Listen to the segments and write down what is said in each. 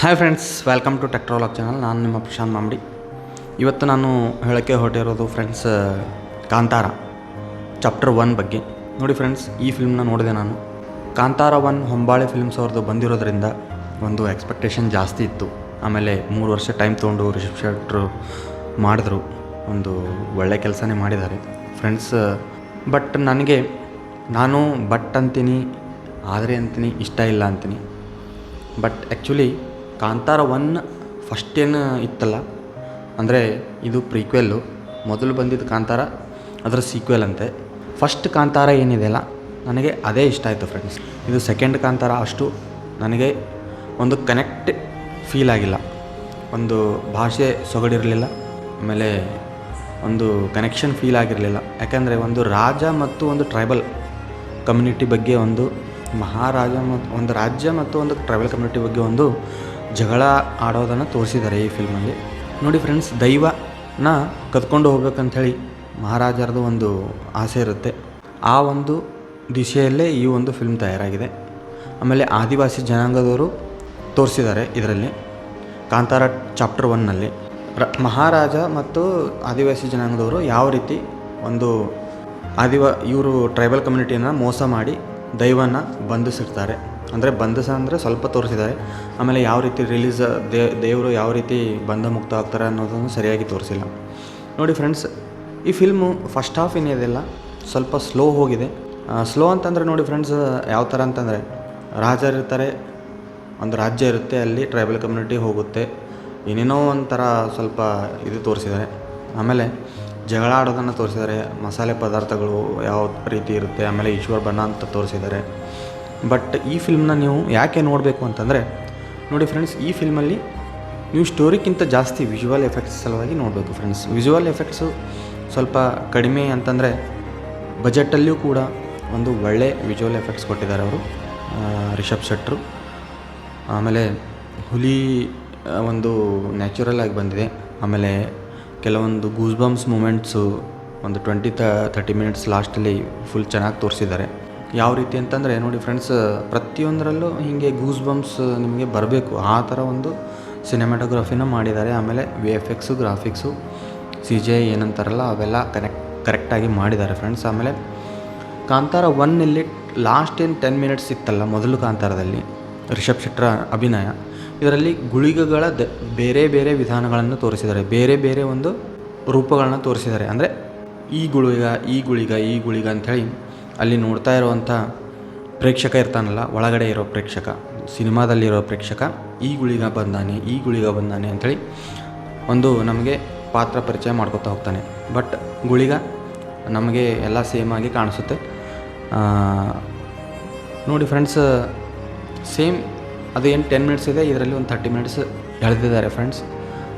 Hi friends welcome to ಟೆಕ್ಟ್ರಾಲಾಗ್ channel ನಾನು ನಿಮ್ಮ ಪ್ರಶಾಂತ್ ಮಾಮಡಿ. ಇವತ್ತು ನಾನು ಹೇಳೋಕ್ಕೆ ಹೊರಟಿರೋದು ಫ್ರೆಂಡ್ಸ್ ಕಾಂತಾರ ಚಾಪ್ಟರ್ ಒನ್ ಬಗ್ಗೆ. ನೋಡಿ ಫ್ರೆಂಡ್ಸ್ ಈ ಫಿಲ್ಮ್ನ ನೋಡಿದೆ ನಾನು. ಕಾಂತಾರ ಒನ್ ಹೊಂಬಾಳೆ ಫಿಲ್ಮ್ಸ್ ಅವ್ರದ್ದು ಬಂದಿರೋದ್ರಿಂದ ಒಂದು ಎಕ್ಸ್ಪೆಕ್ಟೇಷನ್ ಜಾಸ್ತಿ ಇತ್ತು. ಆಮೇಲೆ ಮೂರು ವರ್ಷ ಟೈಮ್ ತೊಗೊಂಡು ರಿಷಬ್ ಶೆಟ್ರು ಮಾಡಿದ್ರು. ಒಂದು ಒಳ್ಳೆ ಕೆಲಸನೇ ಮಾಡಿದ್ದಾರೆ. ಫ್ರೆಂಡ್ಸ್ ಬಟ್ ನನಗೆ ನಾನು ಬಟ್ ಅಂತೀನಿ, ಆದರೆ ಅಂತೀನಿ, ಇಷ್ಟ ಇಲ್ಲ ಅಂತೀನಿ. But actually Kantara one first ಏನು ಇತ್ತಲ್ಲ, ಅಂದರೆ ಇದು ಪ್ರೀಕ್ವೆಲ್ಲು ಮೊದಲು ಬಂದಿದ್ದು ಕಾಂತಾರ, ಅದರ ಸೀಕ್ವೆಲ್ ಅಂತೆ. ಫಸ್ಟ್ ಕಾಂತಾರ ಏನಿದೆಯಲ್ಲ ನನಗೆ ಅದೇ ಇಷ್ಟ ಆಯಿತು ಫ್ರೆಂಡ್ಸ್ ಇದು ಸೆಕೆಂಡ್ ಕಾಂತಾರ ಅಷ್ಟು ನನಗೆ ಒಂದು ಕನೆಕ್ಟ್ ಫೀಲ್ ಆಗಿಲ್ಲ. ಒಂದು ಭಾಷೆ ಸೊಗಡಿರಲಿಲ್ಲ, ಆಮೇಲೆ ಒಂದು ಕನೆಕ್ಷನ್ ಫೀಲ್ ಆಗಿರಲಿಲ್ಲ. ಯಾಕಂದರೆ ಒಂದು ರಾಜ ಮತ್ತು ಒಂದು ಟ್ರೈಬಲ್ ಕಮ್ಯುನಿಟಿ ಬಗ್ಗೆ ಒಂದು ಮಹಾರಾಜ ಮತ್ತು ಒಂದು ರಾಜ್ಯ ಮತ್ತು ಒಂದು ಟ್ರೈಬಲ್ ಕಮ್ಯುನಿಟಿ ಬಗ್ಗೆ ಒಂದು ಜಗಳ ಆಡೋದನ್ನು ತೋರಿಸಿದ್ದಾರೆ ಈ ಫಿಲ್ಮಲ್ಲಿ ನೋಡಿ ಫ್ರೆಂಡ್ಸ್, ದೈವನ ಕದ್ಕೊಂಡು ಹೋಗ್ಬೇಕಂಥೇಳಿ ಮಹಾರಾಜರದು ಒಂದು ಆಸೆ ಇರುತ್ತೆ. ಆ ಒಂದು ದಿಶೆಯಲ್ಲೇ ಈ ಒಂದು ಫಿಲ್ಮ್ ತಯಾರಾಗಿದೆ. ಆಮೇಲೆ ಆದಿವಾಸಿ ಜನಾಂಗದವರು ತೋರಿಸಿದ್ದಾರೆ ಇದರಲ್ಲಿ. ಕಾಂತಾರ ಚಾಪ್ಟರ್ ಒನ್ನಲ್ಲಿ. ರ, ಮಹಾರಾಜ ಮತ್ತು ಆದಿವಾಸಿ ಜನಾಂಗದವರು ಯಾವ ರೀತಿ ಒಂದು ಆದಿವಾ, ಇವರು ಟ್ರೈಬಲ್ ಕಮ್ಯುನಿಟಿಯನ್ನು ಮೋಸ ಮಾಡಿ ದೈವನ ಬಂಧಿಸಿರ್ತಾರೆ. ಅಂದರೆ ಬಂಧಸ ಅಂದರೆ ಸ್ವಲ್ಪ ತೋರಿಸಿದ್ದಾರೆ. ಆಮೇಲೆ ಯಾವ ರೀತಿ ರಿಲೀಸ್ ದೇವರು ಯಾವ ರೀತಿ ಬಂಧ ಮುಕ್ತ ಆಗ್ತಾರೆ ಅನ್ನೋದನ್ನು ಸರಿಯಾಗಿ ತೋರಿಸಿಲ್ಲ. ನೋಡಿ ಫ್ರೆಂಡ್ಸ್ ಈ ಫಿಲ್ಮು ಫಸ್ಟ್ ಹಾಫ್ ಏನಿದೆಲ್ಲ ಸ್ವಲ್ಪ ಸ್ಲೋ ಹೋಗಿದೆ. ಸ್ಲೋ ಅಂತಂದರೆ ನೋಡಿ ಫ್ರೆಂಡ್ಸ್ ಯಾವ ಥರ ಅಂತಂದರೆ ರಾಜರಿರ್ತಾರೆ ಒಂದು ರಾಜ್ಯ ಇರುತ್ತೆ, ಅಲ್ಲಿ ಟ್ರೈಬಲ್ ಕಮ್ಯುನಿಟಿ ಹೋಗುತ್ತೆ. ಏನೇನೋ ಒಂಥರ ಸ್ವಲ್ಪ ಇದು ತೋರಿಸಿದ್ದಾರೆ. ಆಮೇಲೆ ಜಗಳ ಆಡೋದನ್ನು ತೋರಿಸಿದ್ದಾರೆ, ಮಸಾಲೆ ಪದಾರ್ಥಗಳು ಯಾವ ರೀತಿ ಇರುತ್ತೆ, ಆಮೇಲೆ ಈಶ್ವರ್ ಬಣ್ಣ ಅಂತ ತೋರಿಸಿದ್ದಾರೆ. ಬಟ್ ಈ ಫಿಲ್ಮ್ನ ನೀವು ಯಾಕೆ ನೋಡಬೇಕು ಅಂತಂದರೆ, ನೋಡಿ ಫ್ರೆಂಡ್ಸ್ ಈ ಫಿಲ್ಮಲ್ಲಿ ನೀವು ಸ್ಟೋರಿಗಿಂತ ಜಾಸ್ತಿ ವಿಜುವಲ್ ಎಫೆಕ್ಟ್ಸ್ ಸಲುವಾಗಿ ನೋಡಬೇಕು ಫ್ರೆಂಡ್ಸ್ ವಿಜುವಲ್ ಎಫೆಕ್ಟ್ಸು ಸ್ವಲ್ಪ ಕಡಿಮೆ ಅಂತಂದರೆ ಬಜೆಟಲ್ಲಿಯೂ ಕೂಡ ಒಂದು ಒಳ್ಳೆ ವಿಜುವಲ್ ಎಫೆಕ್ಟ್ಸ್ ಕೊಟ್ಟಿದ್ದಾರೆ ಅವರು. ರಿಷಬ್ ಶೆಟ್ರು. ಆಮೇಲೆ ಹುಲಿ ಒಂದು ನ್ಯಾಚುರಲ್ ಆಗಿ ಬಂದಿದೆ. ಆಮೇಲೆ ಕೆಲವೊಂದು ಗೂಸ್ ಬಂಪ್ಸ್ ಮೂಮೆಂಟ್ಸು ಒಂದು ಟ್ವೆಂಟಿ ತ ತರ್ಟಿ ಮಿನಿಟ್ಸ್ ಲಾಸ್ಟಲ್ಲಿ ಫುಲ್ ಚೆನ್ನಾಗಿ ತೋರಿಸಿದ್ದಾರೆ. ಯಾವ ರೀತಿ ಅಂತಂದರೆ ನೋಡಿ ಫ್ರೆಂಡ್ಸ್ ಪ್ರತಿಯೊಂದರಲ್ಲೂ ಹೀಗೆ ಗೂಸ್ ಬಂಪ್ಸ್ ನಿಮಗೆ ಬರಬೇಕು. ಆ ಥರ ಒಂದು ಸಿನಿಮಾಟೋಗ್ರಫಿನ ಮಾಡಿದ್ದಾರೆ. ಆಮೇಲೆ V F X graphics C J ಏನಂತಾರಲ್ಲ, ಅವೆಲ್ಲ ಕನೆಕ್ಟ್ ಕರೆಕ್ಟಾಗಿ ಮಾಡಿದ್ದಾರೆ ಫ್ರೆಂಡ್ಸ್ ಆಮೇಲೆ ಕಾಂತಾರ ಒನ್ನಲ್ಲಿ ಲಾಸ್ಟ್ ಏನು ಟೆನ್ ಮಿನಿಟ್ಸ್ ಇತ್ತಲ್ಲ ಮೊದಲು ಕಾಂತಾರದಲ್ಲಿ, ರಿಷಬ್ ಶೆಟ್ರ ಅಭಿನಯ. ಇದರಲ್ಲಿ ಗುಳಿಗಗಳ ದ, ಬೇರೆ ಬೇರೆ ವಿಧಾನಗಳನ್ನು ತೋರಿಸಿದ್ದಾರೆ. ಬೇರೆ ಬೇರೆ ಒಂದು ರೂಪಗಳನ್ನು ತೋರಿಸಿದ್ದಾರೆ. ಅಂದರೆ ಈ ಗುಳಿಗ ಈ ಗುಳಿಗ ಈ ಗುಳಿಗ ಅಂಥೇಳಿ ಅಲ್ಲಿ ನೋಡ್ತಾ ಇರುವಂಥ ಪ್ರೇಕ್ಷಕ ಇರ್ತಾನಲ್ಲ, ಒಳಗಡೆ ಇರೋ ಪ್ರೇಕ್ಷಕ, ಸಿನಿಮಾದಲ್ಲಿರೋ ಪ್ರೇಕ್ಷಕ, ಈ ಗುಳಿಗ ಬಂದಾನೆ, ಈ ಗುಳಿಗ ಬಂದಾನೆ ಅಂಥೇಳಿ ಒಂದು ನಮಗೆ ಪಾತ್ರ ಪರಿಚಯ ಮಾಡ್ಕೋತಾ ಹೋಗ್ತಾನೆ. ಬಟ್ ಗುಳಿಗ ನಮಗೆ ಎಲ್ಲ ಸೇಮ್ ಆಗಿ ಕಾಣಿಸುತ್ತೆ. ನೋಡಿ ಫ್ರೆಂಡ್ಸ್, ಸೇಮ್ ಅದು ಏನು ಟೆನ್ ಮಿನಿಟ್ಸ್ ಇದೆ, ಇದರಲ್ಲಿ ಒಂದು ಥರ್ಟಿ ಮಿನಿಟ್ಸ್ ಎಳೆದಿದ್ದಾರೆ ಫ್ರೆಂಡ್ಸ್.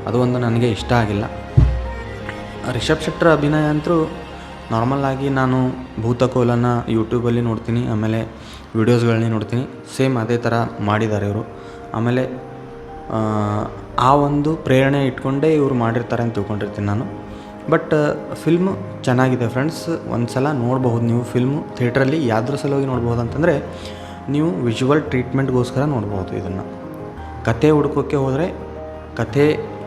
ಅದು ಒಂದು ನನಗೆ ಇಷ್ಟ ಆಗಿಲ್ಲ. ರಿಷಬ್ ಶೆಟ್ಟರ್ ಅಭಿನಯ ಅಂತೂ ನಾರ್ಮಲ್ ಆಗಿ ನಾನು ಭೂತಕೋಲನ ಯೂಟ್ಯೂಬಲ್ಲಿ ನೋಡ್ತೀನಿ ಆಮೇಲೆ ವೀಡಿಯೋಸ್ಗಳನ್ನೇ ನೋಡ್ತೀನಿ. ಸೇಮ್ ಅದೇ ಥರ ಮಾಡಿದ್ದಾರೆ ಇವರು. ಆಮೇಲೆ ಆ, ಆ ಒಂದು ಪ್ರೇರಣೆ ಇಟ್ಕೊಂಡೇ ಇವರು ಮಾಡಿರ್ತಾರೆ ಅಂತ ತಿಳ್ಕೊಂಡಿರ್ತೀನಿ ನಾನು. ಬಟ್ ಫಿಲ್ಮ್ ಚೆನ್ನಾಗಿದೆ ಫ್ರೆಂಡ್ಸ್ ಒಂದು ಸಲ ನೋಡಬಹುದು ನೀವು ಫಿಲ್ಮ್ ಥಿಯೇಟ್ರಲ್ಲಿ ಯಾವ್ದ್ರ ಸಲುವಾಗಿ ನೋಡ್ಬೋದು ಅಂತಂದರೆ ನೀವು ವಿಜುವಲ್ ಟ್ರೀಟ್ಮೆಂಟ್ಗೋಸ್ಕರ ನೋಡ್ಬೋದು ಇದನ್ನು. ಕತೆ ಹುಡ್ಕೋಕ್ಕೆ ಹೋದರೆ ಕಥೆ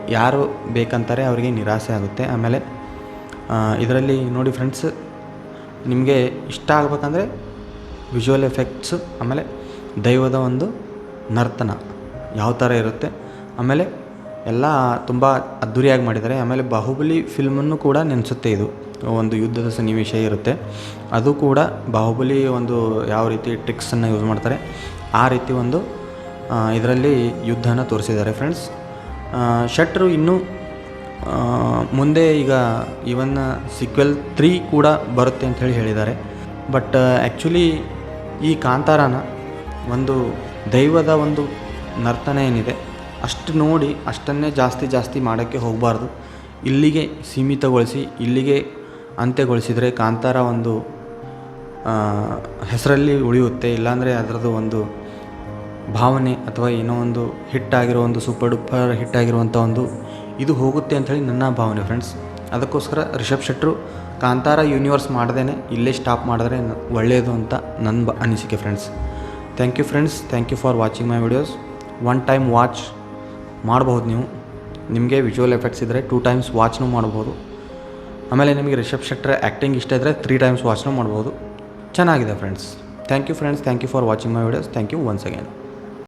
ಯಾರು ಬೇಕಂತಾರೆ ಅವರಿಗೆ ನಿರಾಸೆ ಆಗುತ್ತೆ. ಆಮೇಲೆ ಇದರಲ್ಲಿ ನೋಡಿ ಫ್ರೆಂಡ್ಸ್ ನಿಮಗೆ ಇಷ್ಟ ಆಗಬೇಕಂದ್ರೆ ವಿಜುವಲ್ ಎಫೆಕ್ಟ್ಸು ಆಮೇಲೆ ದೈವದ ಒಂದು ನರ್ತನ ಯಾವ ಥರ ಇರುತ್ತೆ. ಆಮೇಲೆ ಎಲ್ಲ ತುಂಬ ಅದ್ಧೂರಿಯಾಗಿ ಮಾಡಿದ್ದಾರೆ. ಆಮೇಲೆ ಬಾಹುಬಲಿ ಫಿಲ್ಮನ್ನು ಕೂಡ ನೆನೆಸುತ್ತೆ ಇದು. ಒಂದು ಯುದ್ಧದ ಸನ್ನಿವೇಶ ಇರುತ್ತೆ. ಅದು ಕೂಡ ಬಾಹುಬಲಿ ಒಂದು ಯಾವ ರೀತಿ ಟ್ರಿಕ್ಸನ್ನು ಯೂಸ್ ಮಾಡ್ತಾರೆ, ಆ ರೀತಿ ಒಂದು ಇದರಲ್ಲಿ ಯುದ್ಧನ ತೋರಿಸಿದ್ದಾರೆ ಫ್ರೆಂಡ್ಸ್ ಶಟ್ರು ಇನ್ನೂ ಮುಂದೆ ಈಗ ಇವನ್ನ ಸಿಕ್ವೆಲ್ ತ್ರೀ ಕೂಡ ಬರುತ್ತೆ ಅಂತ ಹೇಳಿ ಹೇಳಿದ್ದಾರೆ. ಬಟ್ ಆ್ಯಕ್ಚುಲಿ ಈ ಕಾಂತಾರನ ಒಂದು ದೈವದ ಒಂದು ನರ್ತನ ಏನಿದೆ, ಅಷ್ಟು ನೋಡಿ ಅಷ್ಟನ್ನೇ ಜಾಸ್ತಿ ಜಾಸ್ತಿ ಮಾಡೋಕ್ಕೆ ಹೋಗಬಾರ್ದು. ಇಲ್ಲಿಗೆ ಸೀಮಿತಗೊಳಿಸಿ, ಇಲ್ಲಿಗೆ ಅಂತ್ಯಗೊಳಿಸಿದರೆ ಕಾಂತಾರ ಒಂದು ಹೆಸರಲ್ಲಿ ಉಳಿಯುತ್ತೆ. ಇಲ್ಲಾಂದರೆ ಅದರದ್ದು ಒಂದು ಭಾವನೆ ಅಥವಾ ಏನೋ ಒಂದು ಹಿಟ್ಟಾಗಿರೋ ಒಂದು ಸೂಪರ್ ಡೂಪರ್ ಹಿಟ್ಟಾಗಿರುವಂಥ ಒಂದು ಇದು ಹೋಗುತ್ತೆ ಅಂಥೇಳಿ ನನ್ನ ಭಾವನೆ ಫ್ರೆಂಡ್ಸ್ ಅದಕ್ಕೋಸ್ಕರ ರಿಷಬ್ ಶೆಟ್ರು ಕಾಂತಾರ ಯೂನಿವರ್ಸ್ ಮಾಡ್ದೇ ಇಲ್ಲೇ ಸ್ಟಾಪ್ ಮಾಡಿದ್ರೆ ಒಳ್ಳೆಯದು ಅಂತ ನನ್ನ ಬ ಅನಿಸಿಕೆ friends thank you friends thank you for watching my videos one time watch ಮಾಡಬಹುದು ನೀವು. ನಿಮಗೆ ವಿಜುವಲ್ ಎಫೆಕ್ಟ್ಸ್ ಇದ್ದರೆ ಟೂ ಟೈಮ್ಸ್ ವಾಚ್ನೂ ಮಾಡ್ಬೋದು ಆಮೇಲೆ ನಿಮಗೆ ರಿಷಬ್ ಶೆಟ್ಟರ್ ಆ್ಯಕ್ಟಿಂಗ್ ಇಷ್ಟ ಇದ್ದರೆ ತ್ರೀ ಟೈಮ್ಸ್ ವಾಚ್ನೂ ಮಾಡ್ಬೋದು ಚೆನ್ನಾಗಿದೆ friends thank you friends thank you for watching my videos thank you once again